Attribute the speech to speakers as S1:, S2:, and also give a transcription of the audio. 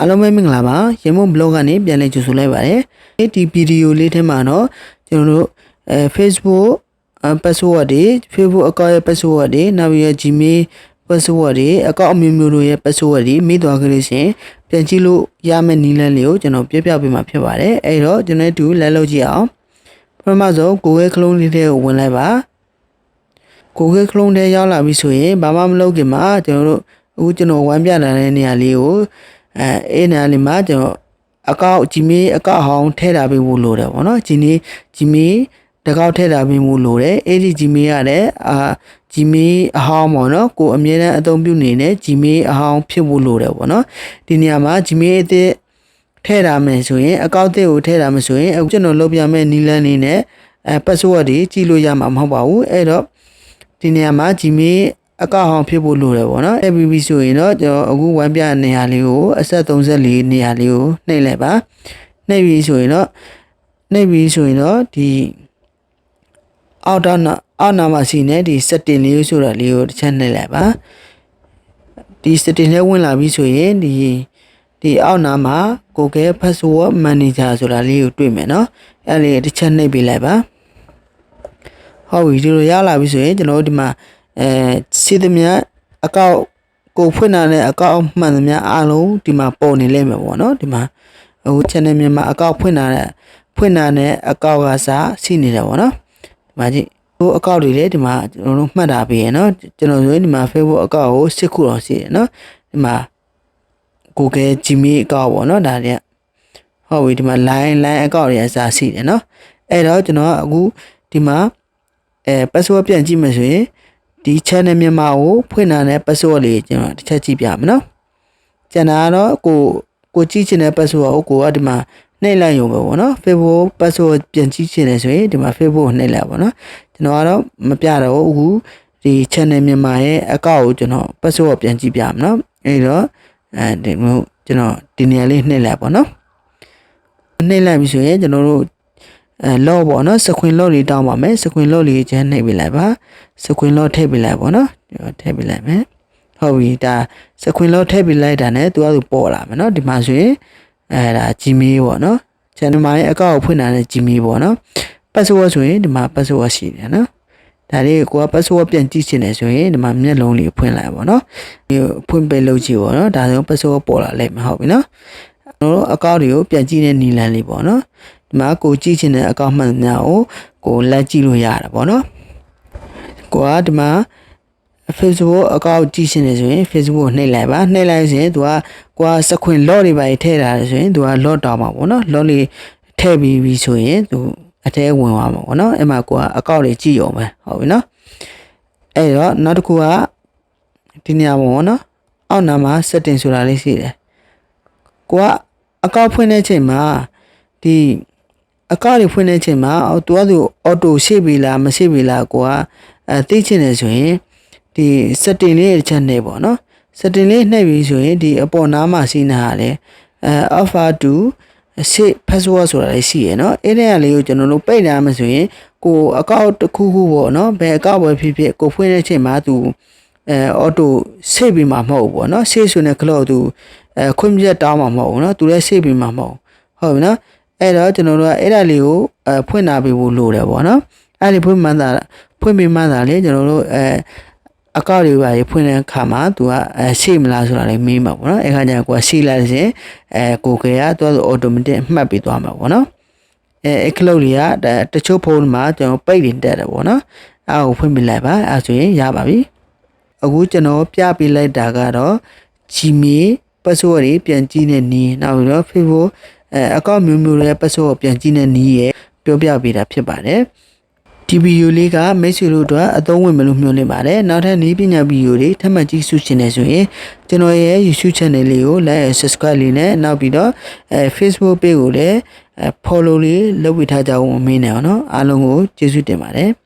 S1: အားလုံးပဲမင်္ဂလာပါရေမုံ blog ကနေပြန်လည်ကြိုဆိုလိုက်ပါတယ်ဒီဗီဒီယိုလေးထဲမှာတော့ကျွန်တော်တို့အဲ Facebook အ password တွေ Facebook account ရဲ့ password တွေနောက်ပြီးတော့ Gmail password တွေ account အမျိုးမျိုးတို့ရဲ့ password တွေမိသွားကြလို့ရှရင်ပြန်ကြည့်လို့ရမယ့်နည်းလမ်းလေးကိုကျွန်တော်ပြပြပေးမှာဖြစ်ပါတယ်အဲ့တော့ကျွန်တော်တို့လက်လုပ်ကြည့်အောင်ပထမဆုံး Google Chrome လေးထဲကိုဝင်လိုက်ပါ Google Chrome ထဲရောက်လာပြီဆိုရင်ဘာမှမလုပ်ခင်မှာကျွန်တော်တို့အခုကျွန်တော်ဝမ်းပြလာတဲ့နေရာလေးကို အဲအဲ့နေရာလေးမှာကျွန်တော်အကောက် Gmail အကောက်ဟောင်းထည့်တာပေးဖို့လိုတယ်ဗောနော် Gmail Gmail တကောက်ထည့်တာပေးဖို့လိုတယ်အဲ့ဒီ Gmail ကလည်းအာ Gmail အဟောင်းပေါ့နော်ကိုအမြဲတမ်းအသုံးပြုနေတဲ့ Gmail အဟောင်းဖြစ်ဖို့လိုတယ်ဗောနော်ဒီနေရာမှာ Gmail အသစ်ထည့်တာမယ်ဆိုရင်အကောက်အသစ်ကိုထည့်တာမယ်ဆိုရင်အခုကျွန်တော်လုပ်ပြမယ့်နည်းလမ်းလေးနဲ့အဲ password တွေကြည့်လို့ရမှာမဟုတ်ပါဘူးအဲ့တော့ဒီနေရာမှာ Gmail အကောင့်ဟောင်းဖြစ်ဖို့လိုတယ်ပေါ့နော် FBB ဆိုရင်တော့ကျွန်တော်အခုဝမ်းပြနေရာလေးကိုအဆက်34နေရာလေးကိုနှိပ်လိုက်ပါနှိပ်ပြီးဆိုရင်တော့နှိပ်ပြီးဆိုရင်တော့ဒီအောက်တော့အောက်နာမှာစီနေဒီ setting လေးဆိုတာလေးကိုတစ်ချက်နှိပ်လိုက်ပါဒီ setting လေးဝင်လာပြီဆိုရင်ဒီဒီအောက်နာမှာ Google Password Manager ဆိုတာလေးကိုတွေ့မယ်နော်အဲ့လေးတစ်ချက်နှိပ်ပေးလိုက်ပါဟုတ်ပြီဒီလိုရလာပြီဆိုရင်ကျွန်တော်တို့ဒီမှာ အဲစီသမျှအကောက်ကိုဖွင့်လာတဲ့အကောက်မှန်သမျှအားလုံးဒီမှာပေါ်နေလိမ့်မယ်ပေါ့နော်ဒီမှာဟို channel မြန်မာအကောက်ဖွင့်လာတဲ့ဖွင့်လာတဲ့အကောက်ကစားရှိနေတယ်ပေါ့နော်ဒီမှာကြည့်ဟိုအကောက်တွေလည်းဒီမှာကျွန်တော်တို့မှတ်တာပေးရနော်ကျွန်တော်ဆိုရင်ဒီမှာ Facebook အကောက်ကိုစစ်ခုတော့ရှိတယ်နော်ဒီမှာ Google Gmail အကောက်ပေါ့နော်ဒါတွေကဟုတ်ပြီဒီမှာ line line အကောက်တွေအစားရှိတယ်နော်အဲ့တော့ကျွန်တော်ကအခုဒီမှာအဲ password ပြန်ကြည့်မယ်ဆိုရင် ဒီ channel မြန်မာကိုဖွင့်တာနဲ့ password လေးကျွန်တော်တစ်ချက်ကြည့်ပြမယ်နော်ကျန်တာကတော့ကိုကိုကြည့်ချင်တဲ့ password ကိုကိုကဒီမှာနှိပ်လိုက်ရုံပဲပေါ့နော် Facebook password ပြန်ကြည့်ချင်တယ်ဆိုရင်ဒီမှာ Facebook ကိုနှိပ်လိုက်ပါနော်ကျွန်တော်ကတော့မပြတော့ဘူးအခုဒီ channel မြန်မာရဲ့အကောက်ကိုကျွန်တော် password ပြန်ကြည့်ပြမယ်နော်အဲ့တော့အဲဒီမျိုးကျွန်တော်ဒီနေရာလေးနှိပ်လိုက်ပါနော်နှိပ်လိုက်ပြီဆိုရင်ကျွန်တော်တို့ အဲလော့ပေါ့နော်စခွင်လော့လေးတောင်းပါမယ်စခွင်လော့လေးချမ်းနှိပ်ပေးလိုက်ပါစခွင်လော့ထည့်ပေးလိုက်ပေါ့နော်ထည့်ပေးလိုက်မယ်ဟုတ်ပြီဒါစခွင်လော့ထည့်ပေးလိုက်တာ ਨੇ သူကသူပေါ်လာမယ်နော်ဒီမှာဆိုရင်အဲဒါ Gmail ပေါ့နော် channel မှာရဲ့အကောင့်ကိုဖွင့်တာနဲ့ Gmail ပေါ့နော် password ဆိုရင်ဒီမှာ password ရှိတယ်နော်ဒါလေးကိုက password ပြန်ကြည့်ချင်တယ်ဆိုရင်ဒီမှာမျက်လုံးလေးဖွင့်လိုက်ပါတော့ဒီဖွင့်ပေးလို့ကြည့်ပါတော့ဒါဆို password ပေါ်လာလိမ့်မယ်ဟုတ်ပြီနော်ကျွန်တော်တို့အကောင့်တွေကိုပြန်ကြည့်တဲ့နည်းလမ်းလေးပေါ့နော်ဒီ မှာကိုကြည့်ချင်တဲ့အကောင့်မှန်များကိုကိုလက်ကြည့်လို့ရတာပေါ့နော်ကိုကဒီမှာ Facebook အကောင့်ကြည့်ရှင်နေဆိုရင် Facebook ကိုနှိပ်လိုက်ပါနှိပ်လိုက်ဆိုရင်သူကကိုကစခွင် log တွေပါထည့်ထားတယ်ဆိုရင်သူက log တောင်းမှာပေါ့နော် log လေးထည့်ပြီးပြီဆိုရင်သူအထဲဝင်သွားမှာပေါ့နော်အဲ့မှာကိုကအကောင့်တွေကြည့်ရုံပဲဟုတ်ပြီနော်အဲ့တော့နောက်တစ်ခုကဒီနေရာမှာပေါ့နော်အောက်နာမှာ setting ဆိုတာလေးရှိတယ်ကိုကအကောင့်ဖွင့်တဲ့ချိန်မှာဒီ အကောင့်တွေဖွင့်တဲ့ချိန်မှာသူကသူအော်တိုရှေ့ပြီလားမရှေ့ပြီလားကိုကအဲသိချင်တယ်ဆိုရင်ဒီ setting လေးတစ်ချက်နှိပ်ပေါ့နော် setting လေးနှိပ်ပြီဆိုရင်ဒီအပေါ်နားမှာစီးနေတာလေအဲ offer to save password ဆိုတာလေးရှိရယ်နော်အဲ့ဒီအလေးကိုကျွန်တော်တို့ပိတ်လာမှဆိုရင်ကိုအကောင့်တစ်ခုခုပေါ့နော်ဘယ်အကောင့်ပဲဖြစ်ဖြစ်ကိုဖွင့်တဲ့ချိန်မှာသူအဲ auto save ပြီးမှာမဟုတ်ဘူးပေါ့နော် save ဆိုတဲ့ cloud သူအဲခွင့်ပြုချက်တောင်းမှာမဟုတ်ဘူးနော်သူလည်း save ပြီးမှာမဟုတ်ဟုတ်ပြီနော် အဲ့တော့ကျွန်တော်တို့ကအဲ့ဒါလေးကိုအဲဖွင့်လာပေးဖို့လိုတယ်ပေါ့နော်အဲ့ဒီဖွင့်မှန်းတာဖွင့်ပြီးမှန်းတာလေကျွန်တော်တို့အဲအကောင့်တွေပါဖွင့်တဲ့အခါမှာသူကအဲရှိမလားဆိုတာလည်းမေးမှာပေါ့နော်အဲ့ခါကျရင်ကိုကရှိလိုက်ရင်အဲကိုကေကသူက automatic မှတ်ပြီးသွားမှာပေါ့နော်အဲအခလုတ်တွေကတချို့ဖုန်းမှာကျွန်တော်ပိတ်တင်တက်တယ်ပေါ့နော်အဲ့ကိုဖွင့်ပြလိုက်ပါအဲ့ဆိုရင်ရပါပြီအခုကျွန်တော်ပြပေးလိုက်တာကတော့ Gmail password တွေပြန်ကြည့်နေနီးနောက်ပြီးတော့ Facebook အဲအကောင့်မျိုးမျိုးရဲ့ password ပြန်ကြည့်နေနီးရဲ့ပြောပြပေးတာဖြစ်ပါတယ်ဒီဗီဒီယိုလေးကမိတ်ဆွေတို့အတွက်အသုံးဝင်မလို့မျှော်လင့်ပါတယ်နောက်ထပ်နည်းပညာဗီဒီယိုတွေထပ်မံကြည့်ရှုချင်တယ်ဆိုရင်ကျွန်တော်ရဲ့ YouTube channel လေးကို like and subscribe လေးနဲ့နောက်ပြီးတော့အဲ Facebook page ကိုလည်း follow လေးလုပ်ပေးထားကြအောင်မင်းနဲ့အောင်နော်အားလုံးကိုကျေးဇူးတင်ပါတယ်